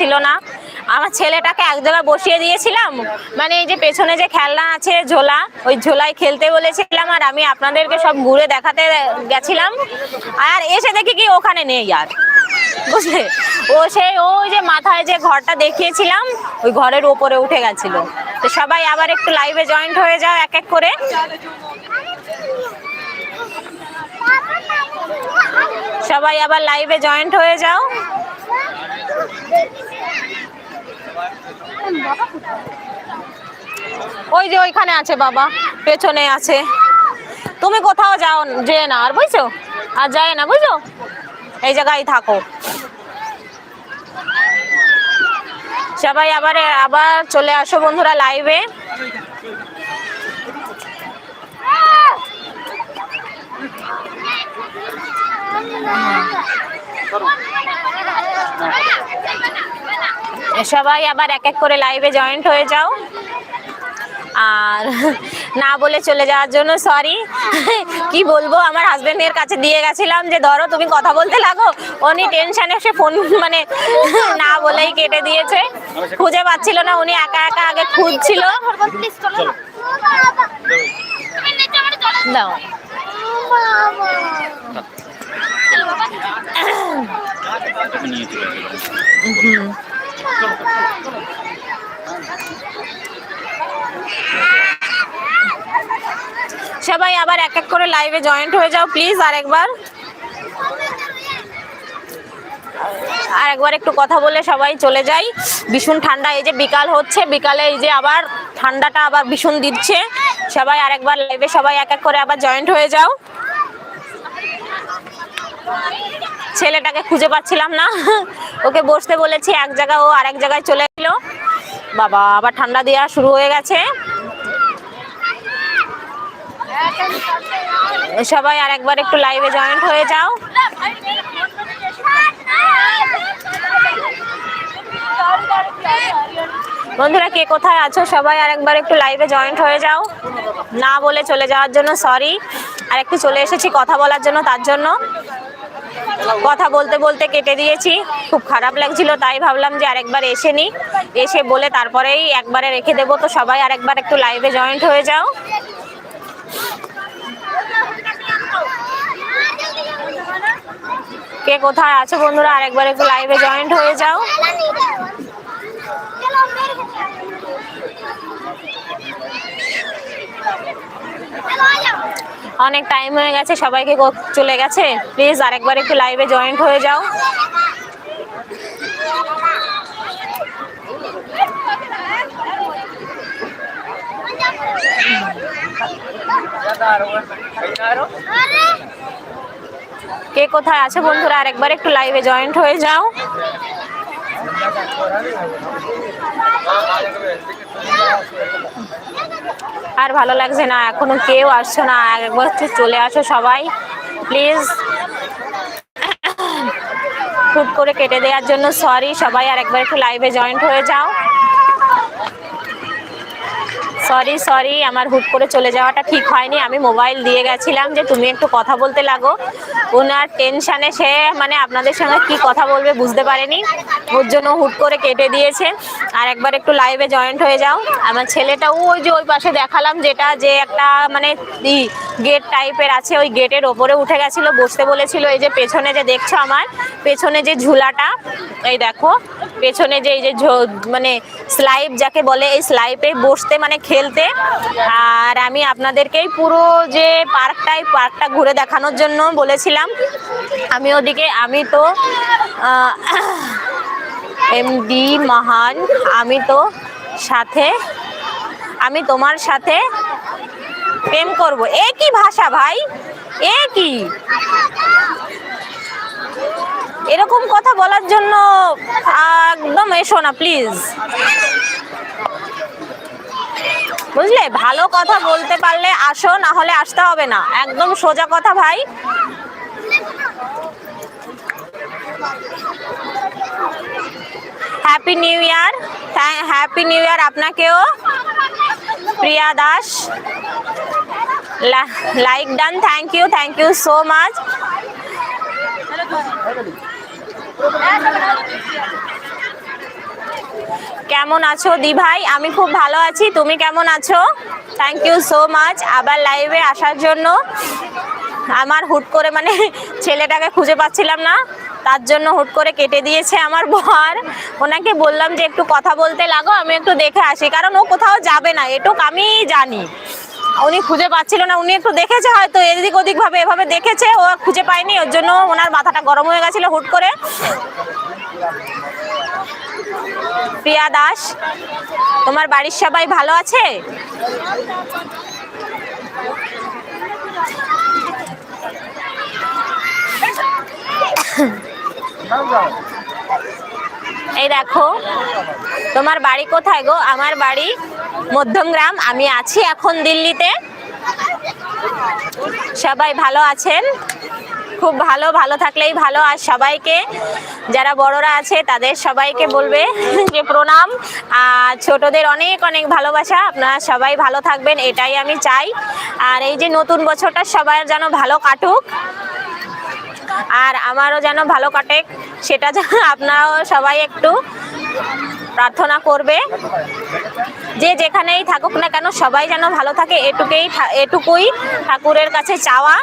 ছিল না। আমার ছেলেটাকে এক জায়গায় বসিয়ে দিয়েছিলাম। মানে এই যে পেছনে যে খেলনা আছে, ঝোলা, ওই ঝোলায় খেলতে বলেছিলাম আর আমি আপনাদেরকে সব ঘুরে দেখাতে গেছিলাম। আর এসে দেখি কি ওখানে নেই আর। বুঝলে? ও সেই, ওই যে মাথায় যে ঘরটা দেখিয়েছিলাম, ওই ঘরের ওপরে উঠে গেছিল। তো সবাই আবার একটু লাইভে জয়েন্ট হয়ে যাও এক এক করে। সবাই আবার লাইভে জয়েন্ট হয়ে যাও। ওই যে ওইখানে আছে বাবা, পেছনে আছে। তুমি কোথাও যাও যে না আর বুঝছ? আর যায় না, বুঝছ? এই জায়গায় থাকো। সবাই আবার আবার চলে আসো বন্ধুরা লাইভে সবাই আবার এক এক করে লাইভে জয়েন্ট হয়ে যাও। আর না বলে চলে যাওয়ার জন্য সরি কি বলব, আমার হাজবেন্ডের কাছে দিয়ে গেছিলাম যে, ধরো তুমি কথা বলতে লাগো। উনি টেনশনে সে ফোন মানে না বলেই কেটে দিয়েছে। খুঁজে পাচ্ছিল না, উনি একা একা আগে খুঁজছিল। দাও। সবাই আবার এক এক করে লাইভে জয়েন্ট হয়ে যাও প্লিজ আরেকবার। আর একবার একটু কথা বলে সবাই চলে যাই। ভীষণ ঠান্ডা, এই যে বিকাল হচ্ছে, বিকালে এই যে আবার ঠান্ডাটা আবার ভীষণ দিচ্ছে। সবাই আরেকবার লাইভে সবাই এক এক করে আবার জয়েন্ট হয়ে যাও। ছেলেটাকে খুঁজে পাচ্ছিলাম না। ওকে বসতে বলেছি, এক জায়গায় ও আরেক জায়গায় চলে এলো বাবা, আবার ঠান্ডা দেওয়া শুরু হয়ে গেছে। সবাই আর একবার একটু লাইভে জয়েন্ট হয়ে যাও। বন্ধুরা, কে কোথায় আছো? সবাই আর একবার একটু লাইভে জয়েন্ট হয়ে যাও। না বলে চলে যাওয়ার জন্য সরি আর একটু চলে এসেছি কথা বলার জন্য, তার জন্য। কথা বলতে বলতে কেটে দিয়েছি। খুব খারাপ লাগছিল, তাই ভাবলাম যে আরেকবার এসে নি এসে বলে তারপরেই একবারে রেখে দেবো। তো সবাই আরেকবার একটু লাইভে জয়েন্ট হয়ে যাও। কে কোথায় আছো বন্ধুরা? আরেকবার একটু লাইভে জয়েন্ট হয়ে যাও। অনেক টাইম হয়ে গেছে, সবাইকে চলে গেছে। প্লিজ আরেকবার একটু লাইভে জয়েন্ট হয়ে যাও। কে কোথায় আছে বন্ধুরা? আরেকবার একটু লাইভে জয়েন্ট হয়ে যাও। আর ভালো লাগছে না, এখনও কেউ আসছো না, একবার চলে আসো সবাই প্লিজ ফুট করে কেটে দেওয়ার জন্য সরি সবাই আর একবার একটু লাইভে জয়েন্ট হয়ে যাও। সরি সরি আমার হুট করে চলে যাওয়াটা ঠিক হয়নি। আমি মোবাইল দিয়ে গেছিলাম যে তুমি একটু কথা বলতে লাগো। ওনার টেনশানে সে মানে আপনাদের সঙ্গে কি কথা বলবে বুঝতে পারেনি। ওর জন্য হুট করে কেটে দিয়েছে। আর একবার একটু লাইভে জয়েন্ট হয়ে যাও। আমার ছেলেটা, ওই যে ওই পাশে দেখালাম যেটা, যে একটা মানে গেট টাইপের আছে, ওই গেটের ওপরে উঠে গেছিল, বসতে বলেছিল, এই যে পেছনে যে দেখছ আমার, পেছনে যে ঝুলাটা, এই দেখো, পেছনে যে এই যে মানে স্লাইপ যাকে বলে, এই স্লাইপে বসতে মানে খেলতে, আর আমি আপনাদেরকেই পুরো যে পার্কটাই পার্কটা ঘুরে দেখানোর জন্য বলেছিলাম। আমি ওদিকে, আমি তো এমডি মহান, আমি তো সাথে, আমি তোমার সাথে প্রেম করব। এ ভাষা ভাই? একই এরকম কথা বলার জন্য, একদম এসো না প্লিজ বুঝলে? ভালো কথা বলতে পারলে আসো, না হলে আসতে হবে না। একদম সোজা কথা ভাই। Happy new year happy new year আপনাকেও। Priya Das. Like done thank you thank you so much কেমন আছো দি ভাই? আমি খুব ভালো আছি। তুমি কেমন আছো? থ্যাংক ইউ সো মাচ আবার লাইভে আসার জন্য। আমার হুট করে মানে ছেলেটাকে খুঁজে পাচ্ছিলাম না, তার জন্য হুট করে কেটে দিয়েছে আমার বর। ওনাকে বললাম যে, একটু কথা বলতে লাগো, আমি একটু দেখে আসি। কারণ ও কোথাও যাবে না, এটুক আমি জানি। উনি খুঁজে পাচ্ছিল না, উনি একটু দেখেছে হয়তো, এদিক ওদিক ভাবে এভাবে দেখেছে, ও খুঁজে পায়নি, ওর জন্য ওনার মাথাটা গরম হয়ে গেছিল হুট করে। প্রিয়া দাস, তোমার বাড়ির সবাই ভালো আছে? এই দেখো, তোমার বাড়ি কোথায় গো? আমার বাড়ি মধ্যমগ্রাম, আমি আছি এখন দিল্লিতে। সবাই ভালো আছেন? খুব ভালো ভালো থাকলেই ভালো। আর সবাইকে, যারা বড়রা আছে, তাদের সবাইকে বলবে যে প্রণাম। আর ছোটদের অনেক অনেক ভালোবাসা। আপনারা সবাই ভালো থাকবেন, এটাই আমি চাই। আর এই যে নতুন বছরটা সবার যেন ভালো কাটুক। আর আমারও যেন ভালো কাটে, সেটা যেন আপনারাও সবাই একটু প্রার্থনা করবে। যে যেখানেই থাকুক না কেন, সবাই যেন ভালো থাকে, এটুকুই এটুকুই ঠাকুরের কাছে চাওয়া।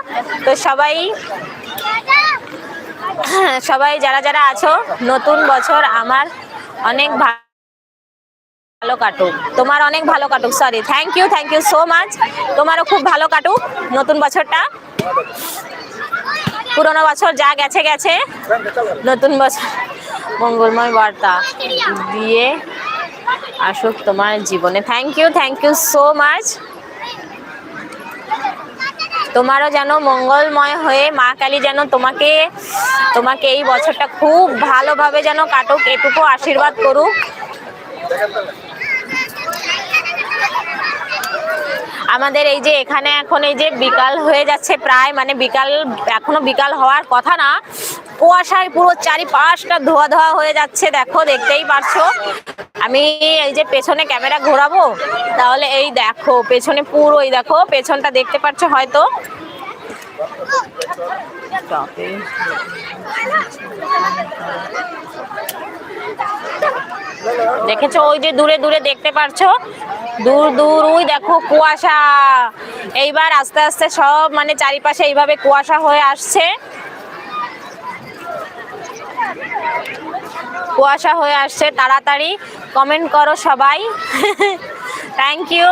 তো সবাই সবাই যারা যারা আছো, নতুন বছর আমার অনেক ভালো কাটুক। তোমার অনেক ভালো কাটুক sorry thank you thank you so much তোমারও খুব ভালো কাটুক নতুন বছরটা। পুরোনো বছর যা গেছে গেছে। নতুন বছর মঙ্গলময় বার্তা। দিয়ে আসুক তোমার জীবনে। Thank you thank you so much তোমারও যেন মঙ্গলময় হয়ে, মা কালী যেন তোমাকে তোমাকে এই বছরটা খুব ভালোভাবে যেন কাটুক, এটুকু আশীর্বাদ করুক। আমাদের এই যে এখানে এখন এই যে বিকাল হয়ে যাচ্ছে প্রায় মানে বিকাল, এখনও বিকাল হওয়ার কথা না। কুয়াশায় পুরো চারিপাশটা ধোয়া ধোয়া হয়ে যাচ্ছে, দেখো, দেখতেই পারছ। আমি এই যে পেছনে ক্যামেরা ঘোরাবো, তাহলে এই দেখো, পেছনে পুরো এই দেখো, পেছনটা দেখতে পাচ্ছ হয়তো। দেখেছ ওই যে দূরে দূরে দেখতে পারছ? দূর দূর, ওই দেখো কুয়াশা। এইবার আস্তে আস্তে সব মানে চারিপাশে এইভাবে কুয়াশা হয়ে আসছে। কুয়াশা হয়ে আসছে, তাড়াতাড়ি কমেন্ট করো সবাই। থ্যাংক ইউ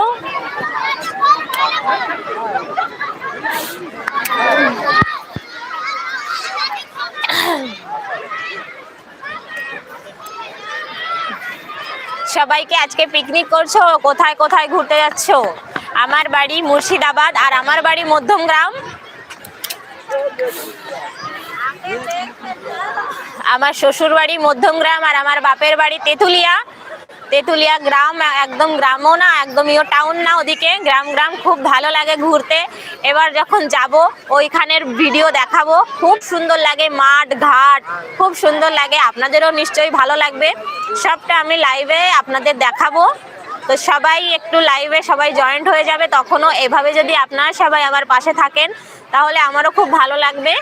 সবাইকে আজকে পিকনিক করছ? কোথায় কোথায় ঘুরতে যাচ্ছ? আমার বাড়ি মুর্শিদাবাদ আর আমার বাড়ি মধ্যমগ্রাম আমার শ্বশুর বাড়ি মধ্যমগ্রাম আর আমার বাপের বাড়ি তেঁতুলিয়া। তেঁতুলিয়া গ্রাম, একদম গ্রামও না একদম ইয়ে টাউন না ওদিকে। গ্রাম গ্রাম খুব ভালো লাগে ঘুরতে। এবার যখন যাব, ওইখানের ভিডিও দেখাবো। খুব সুন্দর লাগে মাঠ, ঘাট, খুব সুন্দর লাগে। আপনাদেরও নিশ্চয়ই ভালো লাগবে। সবটা আমি লাইভে আপনাদের দেখাবো। তো সবাই একটু লাইভে সবাই জয়েন্ট হয়ে যাবে। তখনও এভাবে যদি আপনারা সবাই আমার পাশে থাকেন, তাহলে আমারও খুব ভালো লাগবে।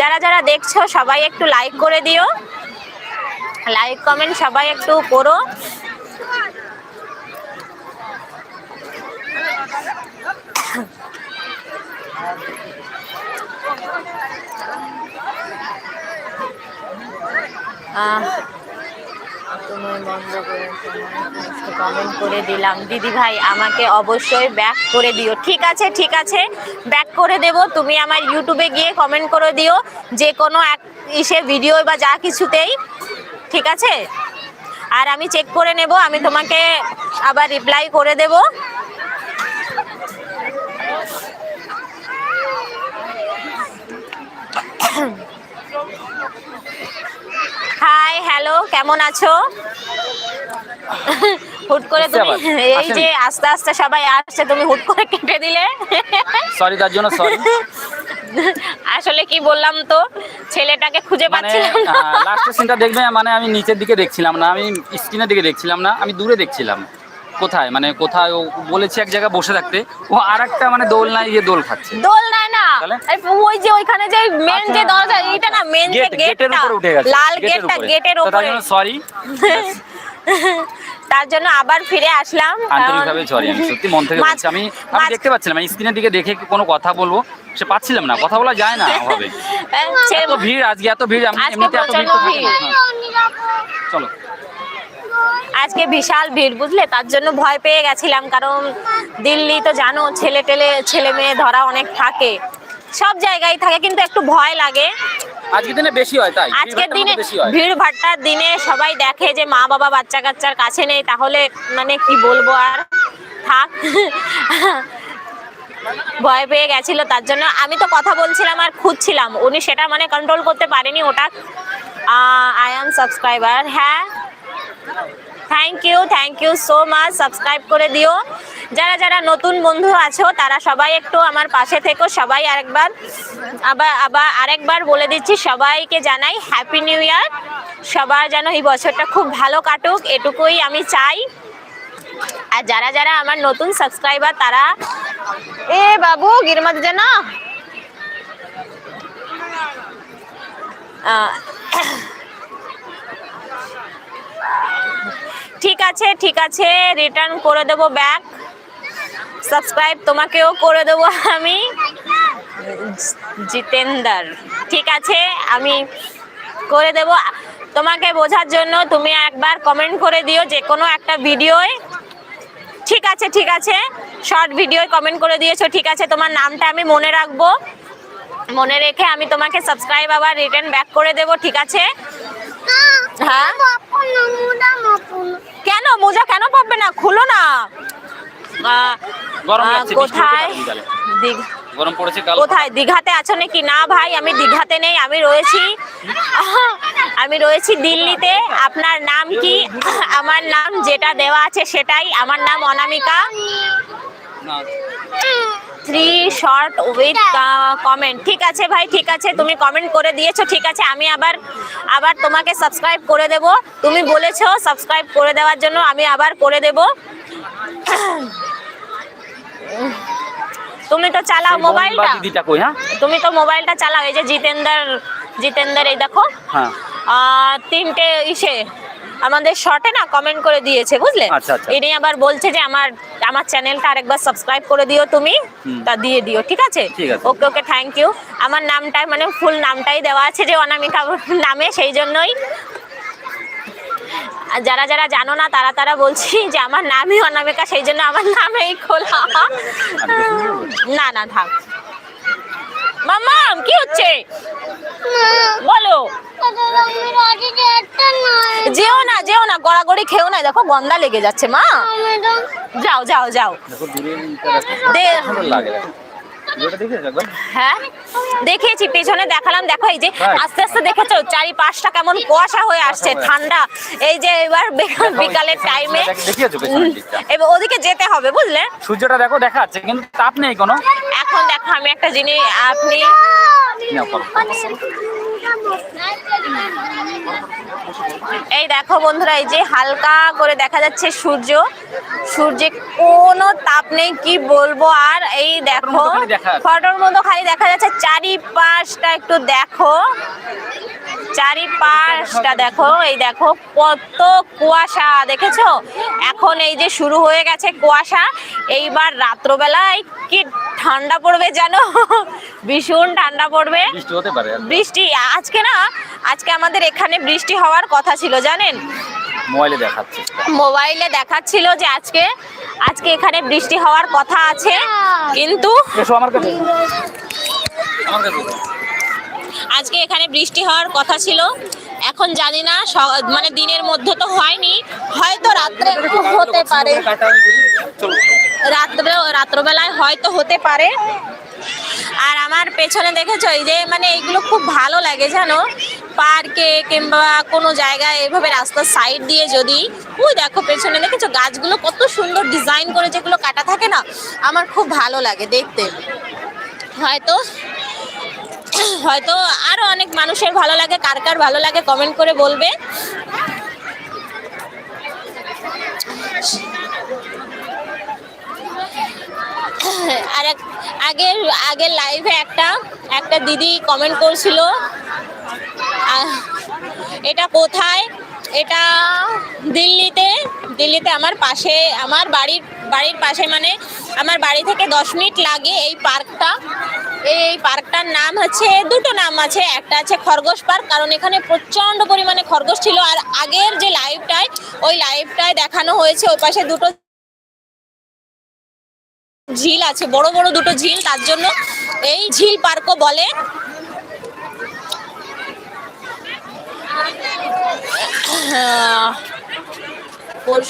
যারা যারা দেখছ, সবাই একটু লাইক করে দিও। লাইক কমেন্ট সবাই একটু করো কমেন্ট করে দিলাম। দিদি ভাই, আমাকে অবশ্যই ব্যাক করে দিও। ঠিক আছে ঠিক আছে ব্যাক করে দেব। তুমি আমার ইউটিউবে গিয়ে কমেন্ট করে দিও। যে কোনো এক ইসে ভিডিও বা যা কিছুতেই। ঠিক আছে? আর আমি চেক করে নেব আমি তোমাকে আবার রিপ্লাই করে দেব। হাই হ্যালো কেমন আছো? হুট করে তুমি এই যে আস্তে আস্তে সবাই আসছে তুমি হুট করে কেটে দিলে। সরি তার জন্য সরি আসলে কি বললাম তো ছেলেটাকে খুঁজে মানে পাচ্ছিলাম না। লাস্টের সিনটা দেখবে মানে আমি নিচের দিকে দেখছিলাম না আমি স্ক্রিনের দিকে দেখছিলাম না আমি দূরে দেখছিলাম। কোথায়? মানে কোথায়? ও বলেছে এক জায়গায় বসে থাকতে। ও আর একটা মানে দোল নাই গিয়ে দোল খাচ্ছে। দোল নাই না ওই যে ওইখানে যে মেন যে আচ্ছা। দরজা এইটা না মেন যে গেটটা উঠে লাল গেটটা গেটের উপরে। সরি তার জন্য আবার ফিরে আসলাম আন্তরিকভাবে সরি আমি সত্যি মন থেকে বলছি আমি আমি দেখতে পাচ্ছিলাম স্ক্রিনের দিকে দেখে কোনো কথা বলব সে পাচ্ছিলাম না কথা বলা যায় না ওভাবে। হ্যাঁ, এত ভিড় আজকে এত ভিড় আমি এমনিতে এত। ভিড়। হ্যাঁ, চলো। আজকে বিশাল ভিড় বুঝলে? তার জন্য ভয় পেয়ে গেছিলাম কারণ দিল্লি তো জানো ছেলে টেলে ছেলে মেয়ে ধরা অনেক থাকে। সব জায়গায় থাকে কিন্তু একটু ভয় লাগে। আজকের দিনে বেশি হয় তাই? আজকের দিনে মধ্যে বেশি ভিড় ভাট্টার দিনে সবাই দেখে যে মা বাবা বাচ্চা কাচ্চার কাছে নেই তাহলে মানে কি বলব আর? থাক। ভয় পেয়ে গেছিল তার জন্য আমি তো কথা বলছিলাম আর খুঁজছিলাম। উনি সেটা মানে কন্ট্রোল করতে পারেনি ওটা। আই এম সাবস্ক্রাইবার হ্যাঁ? Thank you thank you so much subscribe করে দিও। যারা যারা নতুন বন্ধু আছো তারা সবাই একটু আমার পাশে থেকো। সবাই আরেকবার আবার আবার আরেকবার বলে দিচ্ছি সবাইকে জানাই হ্যাপি নিউ ইয়ার সবার যেন এই বছরটা খুব ভালো কাটুক এটুকুই আমি চাই। আর যারা যারা আমার নতুন সাবস্ক্রাইবার তারা এ বাবু গিরমত যেন আহ, ঠিক আছে ঠিক আছে রিটার্ন করে দেবো ব্যাক সাবস্ক্রাইব তোমাকেও করে দেবো আমি। জিতেন্দার। ঠিক আছে, আমি করে দেব। তোমাকে বোঝার জন্য তুমি একবার কমেন্ট করে দিও যে কোনো একটা ভিডিওয় ঠিক আছে ঠিক আছে শর্ট ভিডিওয় কমেন্ট করে দিয়েছ, ঠিক আছে, তোমার নামটা আমি মনে রাখব। মনে রেখে আমি তোমাকে সাবস্ক্রাইব আবার রিটার্ন ব্যাক করে দেবো, ঠিক আছে? হ্যাঁ? কেন? মোজা কেন পাবে না? খুলো না। কোথায় গরম পড়েছে কাল। কোথায়? দীঘাতে আছো নাকি? না ভাই আমি দীঘাতে নেই আমি রয়েছি। আমি রয়েছি দিল্লিতে। আপনার নাম কি? আমার নাম যেটা দেওয়া আছে সেটাই। আমার নাম Anamika. Three short with comment ঠিক আছে ভাই ঠিক আছে তুমি কমেন্ট করে দিয়েছ ঠিক আছে আমি আবার আবার তোমাকে সাবস্ক্রাইব করে দেব। তুমি বলেছ সাবস্ক্রাইব করে দেওয়ার জন্য আমি আবার করে দেব। তুমি তো চালাও মোবাইলটা। হ্যাঁ? তুমি তো মোবাইলটা চালাও এই যে জিতেন্দার জিতেন্দার এই দেখো। হ্যাঁ। তিনটে ইসে। আমাদের শর্টে না কমেন্ট করে দিয়েছে বুঝলে? আচ্ছা, আচ্ছা। ইনি আবার বলছে যে আমার আমার চ্যানেলটা আরেকবার সাবস্ক্রাইব করে দিও তুমি তা দিয়ে দিও ঠিক আছে? ওকে ওকে থ্যাংক ইউ আমার নামটাই মানে ফুল নামটাই দেওয়া আছে যে অনামিকা নামে সেই জন্যই। আর যারা যারা জানো না তারা তারা বলছি যে আমার নামই অনামিকা সেই জন্য আমার নামেই খোলা। না না থাক। মাম্মা কি হচ্ছে? বলো। যেও না যেও না গড়াগড়ি খেও না দেখো গন্ধা লেগে যাচ্ছে মা। যাও যাও যাও। হ্যাঁ দেখিয়েছি পেছনে দেখালাম দেখো এই যে Right. আস্তে আস্তে দেখেছ চারিপাশটা কেমন কুয়াশা হয়ে আসছে ঠান্ডা এই যে এবার বিকালের টাইমে? এবার ওদিকে যেতে হবে বুঝলে সূর্যটা দেখো দেখা যাচ্ছে কিন্তু তাপ নেই কোনো এখন দেখো আমি একটা জিনিস আপনি। এই দেখো বন্ধুরা এই যে হালকা করে দেখা যাচ্ছে সূর্য। সূর্যে কোনো তাপ নেই কি বলব? আর এই দেখো ফটোর মতো খালি দেখা যাচ্ছে। ফটোর মতো খালি দেখা যাচ্ছে চারিপাশটা একটু দেখো। চারিপাশটা দেখো এই দেখো কত কুয়াশা দেখেছ? এখন এই যে শুরু হয়ে গেছে কুয়াশা। এইবার রাত্রবেলায় কি ঠান্ডা পড়বে জানো ভীষণ ঠান্ডা পড়বে। বৃষ্টি হতে পারে বৃষ্টি আজকে না আজকে আমাদের এখানে বৃষ্টি হওয়ার কথা ছিল জানেন? মোবাইলে দেখাচ্ছে। মোবাইলে দেখাচ্ছিল যে আজকে আজকে এখানে বৃষ্টি হওয়ার কথা আছে কিন্তু আমার কাছে। আমার কাছে। আজকে এখানে বৃষ্টি হওয়ার কথা ছিল। এখন জানি না মানে দিনের মধ্যে তো হয়নি হয়তো রাত্রে হতে পারে। চলো। রাত্রে রাত্রবেলায় হয়তো হতে পারে। আর আমার পেছনে দেখেছ, এই যে মানে এগুলো খুব ভালো লাগে জানো? পার্কে কিংবা কোনো জায়গায় এভাবে রাস্তার সাইড দিয়ে যদি ওই দেখো পেছনে দেখেছ, গাছগুলো কত সুন্দর ডিজাইন করে যেগুলো কাটা থাকে না, আমার খুব ভালো লাগে দেখতে। হয়তো হয়তো আরও অনেক মানুষের ভালো লাগে, কার কার ভালো লাগে কমেন্ট করে বলবে। আর এক আগের আগের লাইভে একটা একটা দিদি কমেন্ট করছিল এটা কোথায়? এটা দিল্লিতে। দিল্লিতে আমার পাশে, আমার বাড়ির বাড়ির পাশে মানে আমার বাড়ি থেকে দশ মিনিট লাগে এই পার্কটা। এই পার্কটার নাম হচ্ছে দুটো নাম আছে, একটা আছে খরগোশ পার্ক, কারণ এখানে প্রচণ্ড পরিমাণে খরগোশ ছিল। আর আগের যে লাইভটায় ওই লাইভটায় দেখানো হয়েছে, ওই পাশে দুটো ঝিল আছে, বড় বড় দুটো ঝিল, তার জন্য এই ঝিল পার্কও বলে।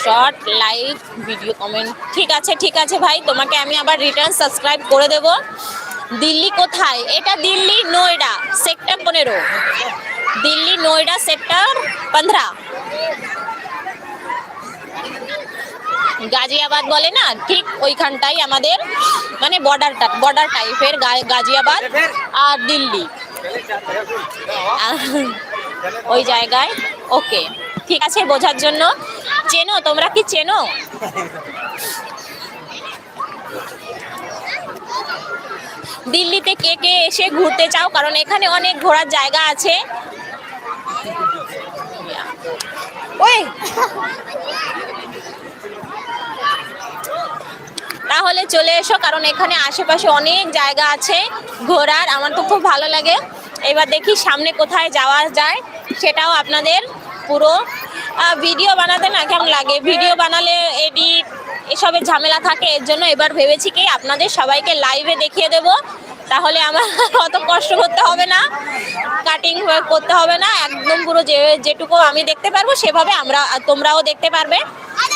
শর্ট লাইক ভিডিও কমেন্ট ঠিক আছে ঠিক আছে ভাই, তোমাকে আমি আবার রিটার্ন সাবস্ক্রাইব করে দেব। দিল্লি কোথায়? এটা দিল্লি, নয়ডা সেক্টর পনেরো। দিল্লি, নয়ডা সেক্টর পনেরো। গাজিয়াবাদ বলে না, ঠিক ওইখানটাই আমাদের মানে বর্ডারটা বর্ডার টাইপের গাজিয়াবাদ আর দিল্লি। ওই জায়গায় ওকে ঠিক আছে বোঝার জন্য। চেনো, তোমরা কি চেনো? দিল্লিতে কে কে এসে ঘুরতে চাও? কারণ এখানে অনেক ঘোরার জায়গা আছে। ওই! তাহলে চলে এসো, কারণ এখানে আশেপাশে অনেক জায়গা আছে ঘোরার, আমার তো খুব ভালো লাগে। এবার দেখি সামনে কোথায় যাওয়া যায়, সেটাও আপনাদের পুরো ভিডিও বানাতে না কেমন লাগে? ভিডিও বানালে এডিট এসবের ঝামেলা থাকে, এর জন্য এবার ভেবেছি কি আপনাদের সবাইকে লাইভে দেখিয়ে দেব। তাহলে আমার অত কষ্ট করতে হবে না। কাটিং করতে হবে না। একদম পুরো যে, যেটুকু আমি দেখতে পারব, সেভাবে আমরা, তোমরাও দেখতে পারবে।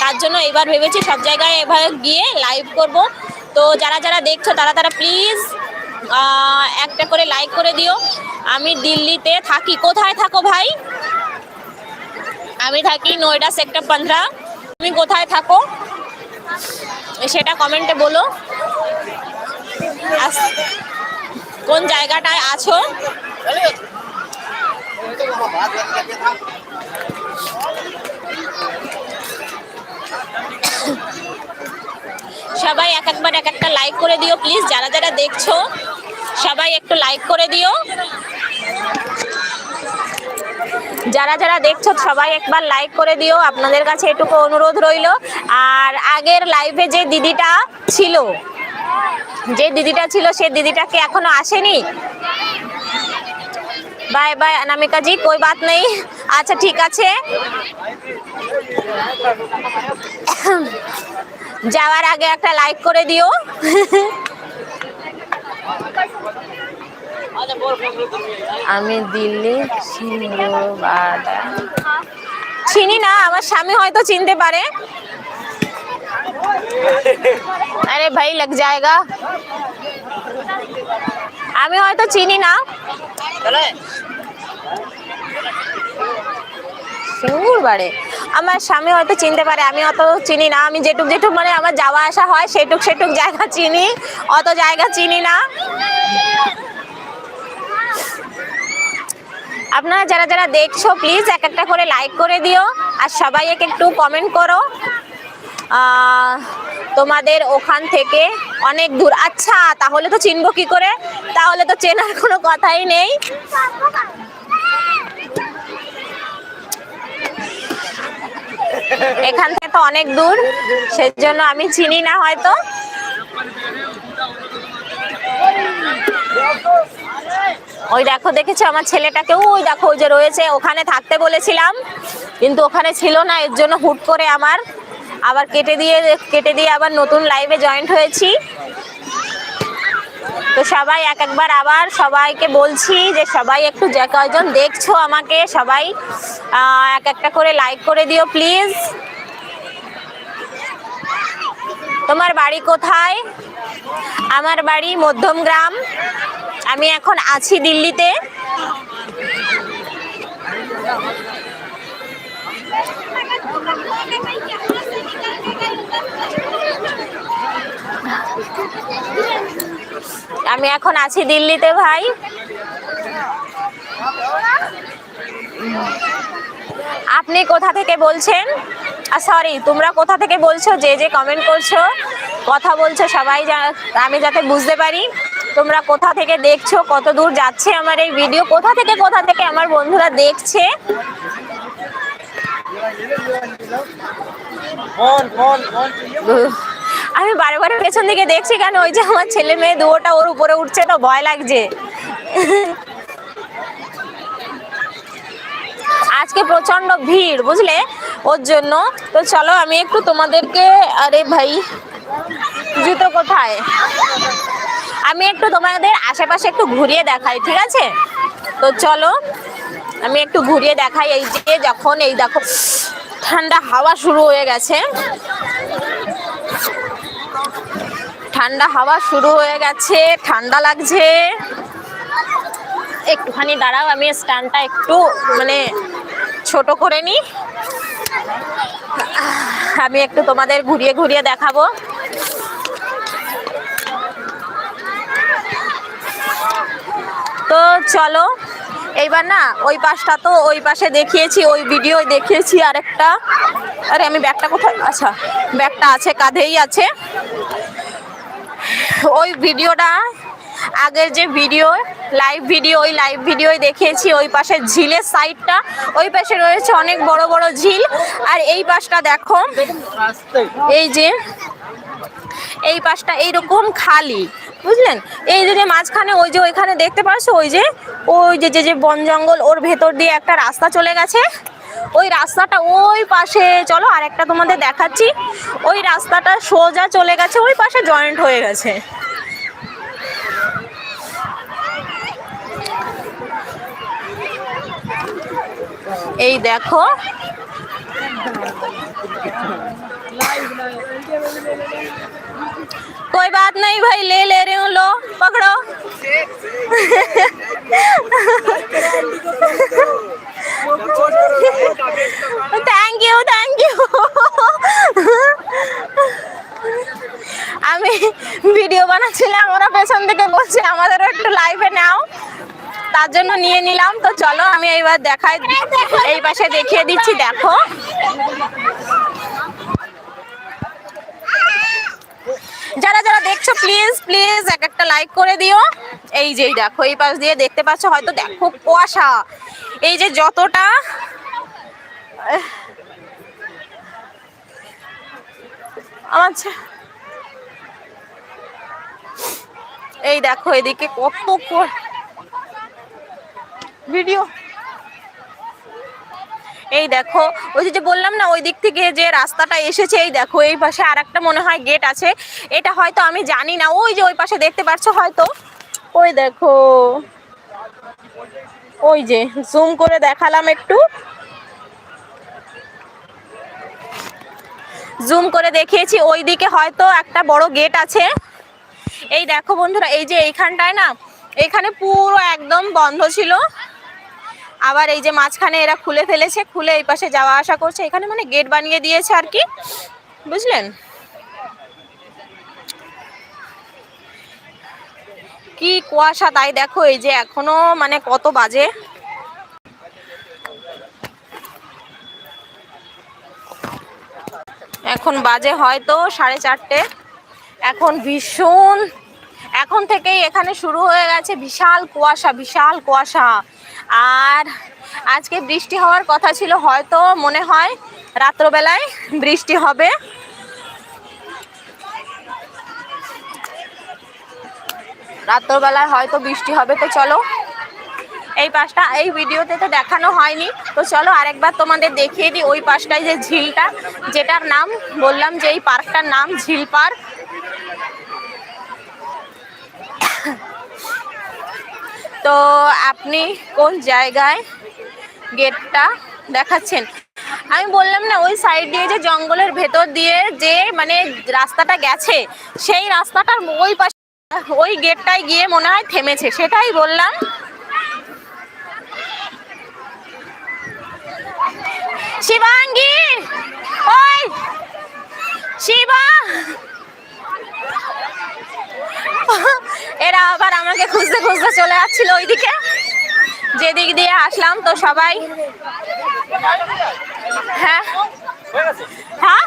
তার জন্য এবার ভেবেছি সব জায়গায় এভাবে গিয়ে লাইভ করব। তো যারা যারা দেখছ, তারা তারা প্লিজ একটা করে লাইক করে দিও। আমি দিল্লিতে থাকি। কোথায় থাকো ভাই? আমি থাকি নয়ডা সেক্টর পনেরো তুমি কোথায় থাকো? সেটা কমেন্টে বলো। কোন জায়গাটায় আছো? সবাই এক একবার এক একটা লাইক করে দিও প্লিজ যারা যারা দেখছ, সবাই একটু লাইক করে দিও। যারা যারা দেখছ, সবাই একবার লাইক করে দিও। আপনাদের কাছে এটুকু অনুরোধ রইল। আর আগের লাইভে যে দিদিটা ছিল যে দিদিটা ছিল, সে দিদিটাকে এখনও আসেনি? বাই বাই অনামিকা জি কোই বাত নেই? আচ্ছা ঠিক আছে। যাওয়ার আগে একটা লাইক করে দিও। আমি দিল্লি চিনি না, আমার স্বামী হয়তো চিনতে পারে। আরে ভাই লাগ জায়গা আমি হয়তো চিনি না। সিঙ্গুর বাড়ে। আমার স্বামী হয়তো চিনতে পারে আমি অত চিনি না। আমি যেটুক যেটুক মানে আমার যাওয়া আসা হয় সেটুক সেটুক জায়গা চিনি অত জায়গা চিনি না। আপনারা যারা যারা দেখছ প্লিজ এক একটা করে লাইক করে দিও আর সবাই এক একটু কমেন্ট করো। তোমাদের ওখান থেকে অনেক দূর। আচ্ছা তাহলে তো চিনবো কি করে? তাহলে তো চেনার কোনো কথাই নেই। এখান থেকে তো অনেক দূর, সেজন্য আমি চিনি না হয়তো। ওই দেখো, দেখেছ আমার ছেলেটাকে? ওই দেখো, ওই যে রয়েছে, ওখানে থাকতে বলেছিলাম, কিন্তু ওখানে ছিল না, এর জন্য হুট করে আমার আবার কেটে দিয়ে কেটে দিয়ে আবার নতুন লাইভে জয়েন্ট হয়েছি। তো সবাই এক একবার আবার সবাইকে বলছি যে সবাই একটু যে কয়জন দেখছ আমাকে, সবাই এক একটা করে লাইক করে দিও প্লিজ তোমার বাড়ি কোথায়? আমার বাড়ি মধ্যমগ্রাম আমি এখন আছি দিল্লিতে। আমি এখন আছি দিল্লিতে ভাই। আপনি কোথা থেকে বলছেন? সরি তোমরা কোথা থেকে বলছো? যে যে কমেন্ট করছ কথা বলছো সবাই আমি যাতে বুঝতে পারি। তোমরা কোথা থেকে দেখছ? কত দূর যাচ্ছে আমার এই ভিডিও কোথা থেকে কোথা থেকে আমার বন্ধুরা দেখছে? উহ, আমি বারে বারে পেছন দিকে দেখছি কেন? ওই যে আমার ছেলে মেয়ে দুটোটা ওর উপরে উঠছে তো, ভয় লাগছে। আজকে প্রচণ্ড ভিড়, বুঝলে? ওর জন্য। তো চলো, আমি একটু তোমাদেরকে, আরে ভাই, জুতো কোথায়? আমি একটু তোমাদের আশেপাশে একটু ঘুরিয়ে দেখাই, ঠিক আছে? তো চলো, আমি একটু ঘুরিয়ে দেখাই এই যে যখন এই দেখো, ঠান্ডা হাওয়া শুরু হয়ে গেছে। ঠান্ডা হাওয়া শুরু হয়ে গেছে, ঠান্ডা লাগছে। একটুখানি দাঁড়াও, আমি স্ট্যান্ডটা একটু মানে ছোট করে নিই আমি একটু তোমাদের ঘুরিয়ে ঘুরিয়ে দেখাবো। তো চলো, এইবার না, ওই পাশটা তো ওই পাশে দেখিয়েছি, ওই ভিডিও দেখিয়েছি আরেকটা। আরে, আমি ব্যাগটা কোথায়? আচ্ছা ব্যাগটা আছে, কাঁধেই আছে। ওই ভিডিওটা, আগের যে ভিডিও লাইভ ভিডিও ওই লাইভ ভিডিওই দেখিয়েছি। ওই পাশে ঝিলের সাইডটা ওই পাশে রয়েছে অনেক বড় বড় ঝিল। আর এই পাশটা দেখো, এই যে, এই পাশটা এইরকম খালি, বুঝলেন? এই যে মাঝখানে, ওই যে ওইখানে দেখতে পাচ্ছ ওই যে ওই যে যে বন জঙ্গল, ওর ভেতর দিয়ে একটা রাস্তা চলে গেছে। ওই রাস্তাটা ওই পাশে, চলো আর একটা তোমাদের দেখাচ্ছি। ওই রাস্তাটা সোজা চলে গেছে, ওই পাশে জয়েন্ট হয়ে গেছে। এই দেখো। कोई बात नहीं भाई ले ले रही हूँ लो पकड़ो থ্যাংক ইউ থ্যাংক ইউ আমি ভিডিও বানাচ্ছিলাম ওরা পেছন থেকে বলছে আমাদেরও একটু লাইভে নাও তার জন্য নিয়ে নিলাম তো চলো আমি এইবার দেখাই এই পাশে দেখিয়ে দিচ্ছি দেখো দেখছ প্লিজ প্লিজ এক একটা লাইক করে দিও। এই যে দেখো, এই পাশ দিয়ে দেখতে পাচ্ছ, হয়তো দেখো কুয়াশা। এই যে, যতটা, আমার এই দেখো, এদিকে কত ভিডিও এই দেখো, ওই যে বললাম না, ওই দিক থেকে যে রাস্তাটা এসেছে, এই দেখো, এই পাশে আর একটা মনে হয় গেট আছে। এটা হয়তো আমি জানি না, ওই যে ওই পাশে দেখতে পাচ্ছ হয়তো। ওই দেখো, ওই যে জুম করে দেখালাম একটু। জুম করে দেখিয়েছি, ওই দিকে হয়তো একটা বড় গেট আছে। এই দেখো বন্ধুরা, এই যে এইখানটায় না, এখানে পুরো একদম বন্ধ ছিল। আবার এই যে মাঝখানে এরা খুলে ফেলেছে, খুলে এই পাশে যাওয়া আসা করছে। এখানে মানে গেট বানিয়ে দিয়েছে আর কি। বুঝলেন? কি কুয়াশা, তাই দেখো এই যে এখনও মানে কত বাজে। এখন বাজে হয়তো সাড়ে চারটে। এখন ভীষণ, এখন থেকেই এখানে শুরু হয়ে গেছে বিশাল কুয়াশা বিশাল কুয়াশা। আর আজকে বৃষ্টি হওয়ার কথা ছিল, হয়তো মনে হয় রাত্রবেলায় বৃষ্টি হবে। রাত্রবেলায় হয়তো বৃষ্টি হবে, তো চলো এই পাশটা, এই ভিডিওতে তো দেখানো হয়নি। তো চলো আরেকবার তোমাদের দেখিয়ে দিই ওই পাশটায় যে ঝিলটা, যেটার নাম বললাম যে এই পার্কটার নাম ঝিল পার্ক। তো আপনি কোন জায়গায় গেটটা দেখাচ্ছেন? আমি বললাম না, ওই সাইড দিয়ে যে জঙ্গলের ভেতর দিয়ে যে মানে রাস্তাটা গেছে, সেই রাস্তাটার ওই পাশে, ওই গেটটায় গিয়ে মনে হয় থেমেছে, সেটাই বললাম। শিবাঙ্গী! ওই! শিবা! এরা আবার আমাকে খুঁজতে খুঁজতে চলে যাচ্ছিল ওইদিকে। যেদিক দিয়ে আসলাম তো সবাই হ্যাঁ। হ্যাঁ?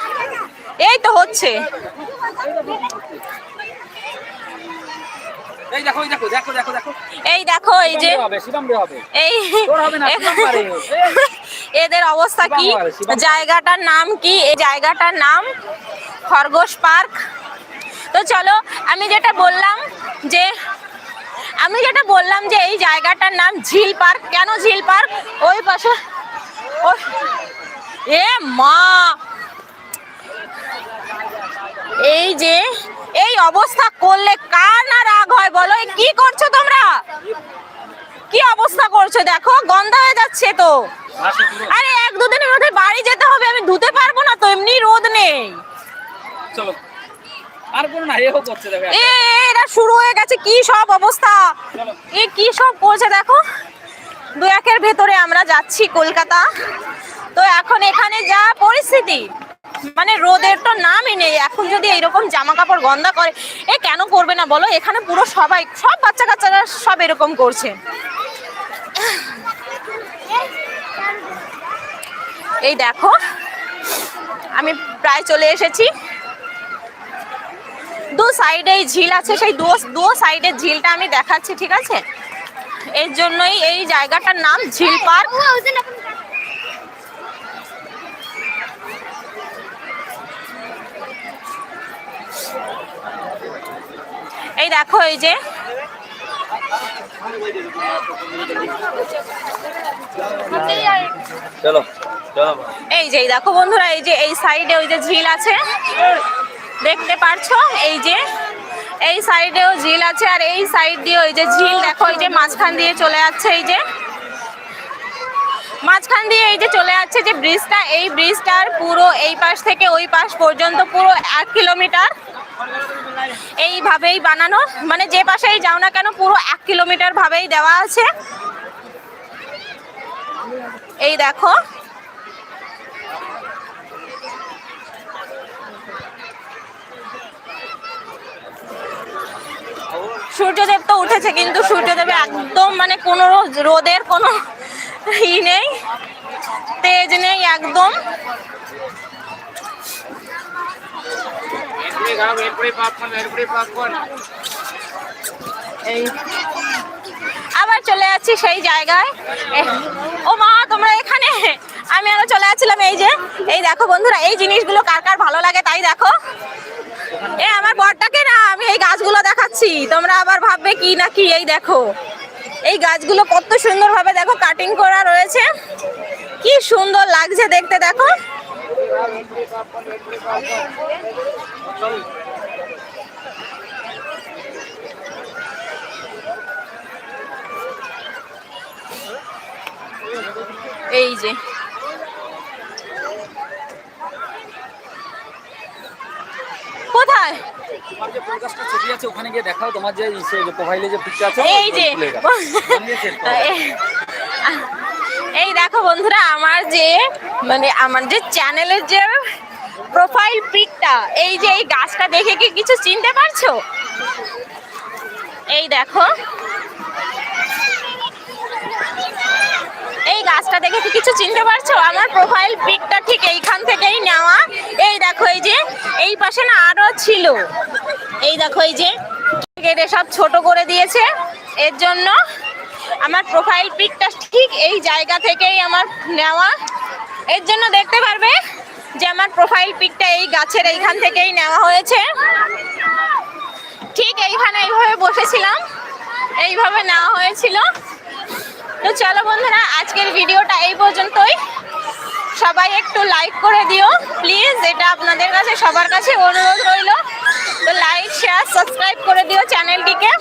এই তো হচ্ছে। এই দেখো এই দেখো দেখো দেখো দেখো। এই দেখো এই যে এই। এদের অবস্থা কি? জায়গাটার নাম কি? এই জায়গাটার নাম খরগোশ পার্ক। তো চলো, আমি যেটা বললাম যে, আমি যেটা বললাম যে এই জায়গাটার নাম ঝিল পার্ক। কেন ঝিল পার্ক? ওই পাশে ওই এ মা! এই যে, এই অবস্থা করলে কার না রাগ হয় বলো? কি করছ তোমরা? কি অবস্থা করছ? দেখো, গন্ধ হয়ে যাচ্ছে তো। আরে, এক দুদিনের মধ্যে বাড়ি যেতে হবে, আমি ধুতে পারব না তো, এমনি রোদ নেই। চলো। আর কোনো না এও করছে দেখো এ এ, এরা শুরু হয়ে গেছে কি সব অবস্থা। এ কি সব করছে দেখো? দু একের ভেতরে আমরা যাচ্ছি কলকাতা। তো এখন এখানে যা পরিস্থিতি মানে রোদের তো নামই নেই এখন যদি এরকম জামা কাপড় গন্ধা করে এ কেন করবে না বলো? এখানে পুরো সবাই সব বাচ্চা কাচ্চারা সব এরকম করছে। এই দেখো আমি প্রায় চলে এসেছি। দু সাইডে এই ঝিল আছে সেই দু দু সাইডের ঝিলটা আমি দেখাচ্ছি ঠিক আছে? এর জন্যই এই জায়গাটার নাম ঝিল পার্ক। এই দেখো এই যে। এই যে এই দেখো বন্ধুরা এই যে এই সাইডে ওই যে ঝিল আছে। দেখতে পারছ? এই যে, এই সাইডেও ঝিল আছে আর এই সাইড দিয়ে ওই যে ঝিল, দেখো, এই যে মাঝখান দিয়ে চলে যাচ্ছে এই যে। মাঝখান দিয়ে এই যে চলে যাচ্ছে যে ব্রিজটা, এই ব্রিজটার পুরো এই পাশ থেকে ওই পাশ পর্যন্ত পুরো এক কিলোমিটার এইভাবেই বানানো। মানে যে পাশেই যাও না কেন, পুরো এক কিলোমিটার ভাবেই দেওয়া আছে। এই দেখো সূর্যদেব তো উঠেছে, কিন্তু সূর্যদেবে একদম মানে কোনো রোদের কোনো ই নেই, তেজ নেই একদম। আবার চলে যাচ্ছি সেই জায়গায়। ও মা, তোমরা এখানে? আমি আরও চলে যাচ্ছিলাম, এই যে, এই দেখো বন্ধুরা, এই জিনিসগুলো কার কার ভালো লাগে তাই দেখো। এ, আমার বরটাকে না, আমি এই গাছগুলো দেখাচ্ছি। তোমরা আবার ভাববে কি না কি, এই দেখো। এই গাছগুলো কত সুন্দরভাবে দেখো কাটিং করা রয়েছে। কি সুন্দর লাগছে দেখতে, দেখো। এই যে কোথায়? তোমার যে পডকাস্টটা ছবি আছে ওখানে গিয়ে দেখাও। তোমার যে প্রোফাইলে যে পিকচার আছে এই যে। এই দেখো বন্ধুরা আমার যে মানে আমার যে চ্যানেলের যে প্রোফাইল পিকটা এই যে এই গাছটা দেখে কি কিছু চিনতে পারছ? এই দেখো। এই দেখে কি কিছু চিনতে পারছ? আমার প্রোফাইল পিকটা ঠিক এইখান থেকেই নেওয়া। এই দেখো এই যে, এই পাশে না আরও ছিল। এই দেখো এই যে কেটে সব ছোট করে দিয়েছে। এর জন্য আমার প্রোফাইল পিকটা ঠিক এই জায়গা থেকেই আমার নেওয়া। এর জন্য দেখতে পারবে যে আমার প্রোফাইল পিকটা এই গাছের এইখান থেকেই নেওয়া হয়েছে। ঠিক এইখানে এইভাবে বসেছিলাম। এইভাবে নেওয়া হয়েছিল। তো চলো বন্ধুরা, আজকের ভিডিওটা এই পর্যন্তই। সবাই একটু লাইক করে দিও প্লিজ এটা আপনাদের কাছে, সবার কাছে অনুরোধ রইল। তো লাইক শেয়ার সাবস্ক্রাইব করে দিও চ্যানেলটিকে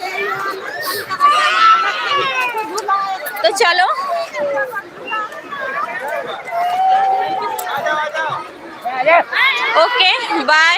তো চলো। Okay bye